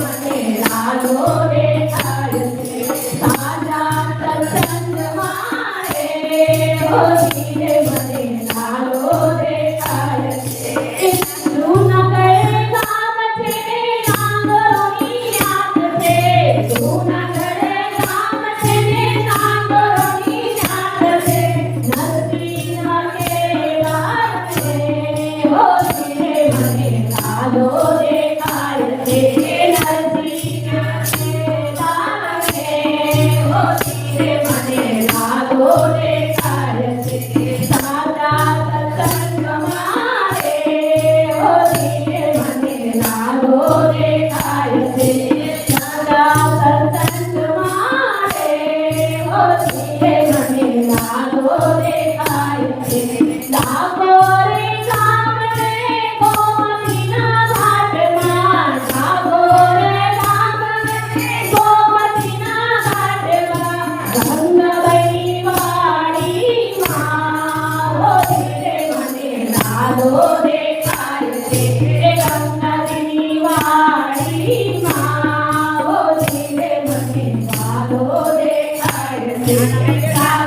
મને લાગો રે થાય Thank you.